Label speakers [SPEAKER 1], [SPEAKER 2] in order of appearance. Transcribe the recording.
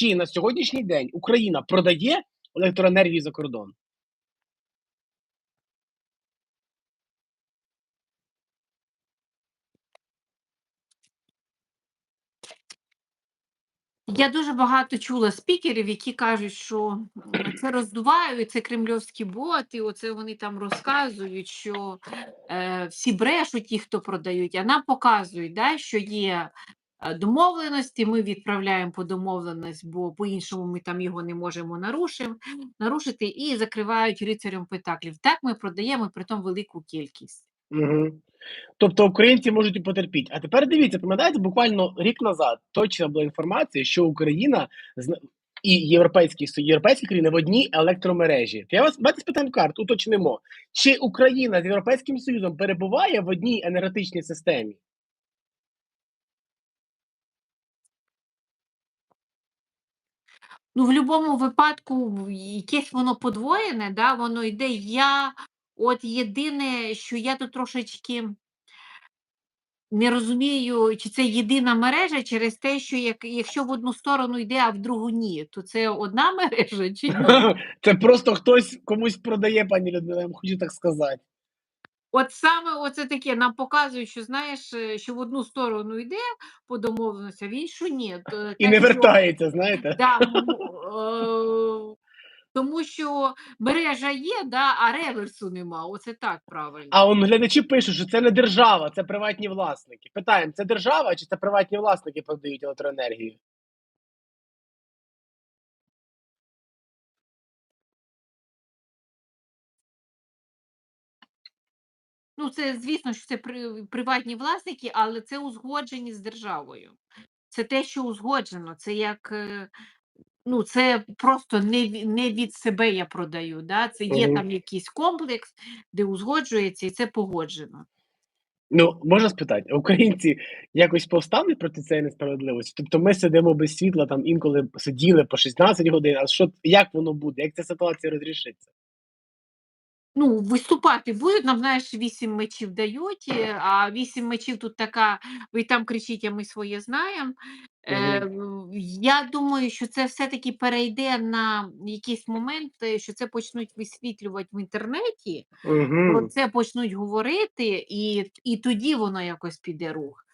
[SPEAKER 1] чи на сьогоднішній день Україна продає електроенергію за кордон?
[SPEAKER 2] Я дуже багато чула спікерів, які кажуть, що це роздувають, це кремльовські боти, оце вони там розказують, що е, всі брешуть ті, хто продають, а нам показують, да, що є е, домовленості, ми відправляємо по домовленість, бо по-іншому ми там його не можемо нарушити, і закривають рицарем петаклів. Так ми продаємо, при тому велику кількість.
[SPEAKER 1] Угу. Тобто українці можуть і потерпіти. А тепер дивіться, пам'ятаєте, буквально рік назад точна була інформація, що Україна і європейські європейські країни в одній електромережі. Я вас давайте спитаємо карт, уточнимо. Чи Україна з Європейським Союзом перебуває в одній енергетичній системі?
[SPEAKER 2] Ну, в будь-якому випадку якесь воно подвоєне, да, воно йде. Я от єдине, що я тут трошечки не розумію, чи це єдина мережа через те, що як, якщо в одну сторону йде, а в другу ні, то це одна мережа чи ні?
[SPEAKER 1] Це просто хтось комусь продає, пані Людмила, я вам хочу так сказати.
[SPEAKER 2] От саме оце таке нам показують, що знаєш, е, що в одну сторону йде по домовленості, а в іншу ні. То
[SPEAKER 1] І
[SPEAKER 2] те,
[SPEAKER 1] не
[SPEAKER 2] що-
[SPEAKER 1] вертається, знаєте?
[SPEAKER 2] Да, е, тому що мережа є, да, а реверсу нема. Оце так правильно.
[SPEAKER 1] А он глядачі пишуть, що це не держава, це приватні власники. Питаємо, це держава чи це приватні власники продають електроенергію?
[SPEAKER 2] Ну, це звісно, що це при, приватні власники, але це узгоджені з державою. Це те, що узгоджено. Це як. е, Ну, це просто не, ві- не від себе я продаю. Да? Це є
[SPEAKER 1] Мгм.
[SPEAKER 2] там якийсь комплекс, де узгоджується, і це погоджено.
[SPEAKER 1] Ну, можна спитати, українці якось повстали проти цієї несправедливості? Тобто ми сидимо без світла, там інколи сиділи по 16 годин, а що, як воно буде? Як ця ситуація розрішиться?
[SPEAKER 2] Ну, виступати будуть, нам, знаєш, вісім мечів дають, а вісім мечів тут така, ви там кричіть, а ми своє знаємо. Е, я думаю, що це все-таки перейде на якийсь момент, е, що це почнуть висвітлювати в інтернеті, про
[SPEAKER 1] Угу.
[SPEAKER 2] це почнуть говорити, і, і тоді воно якось піде рух.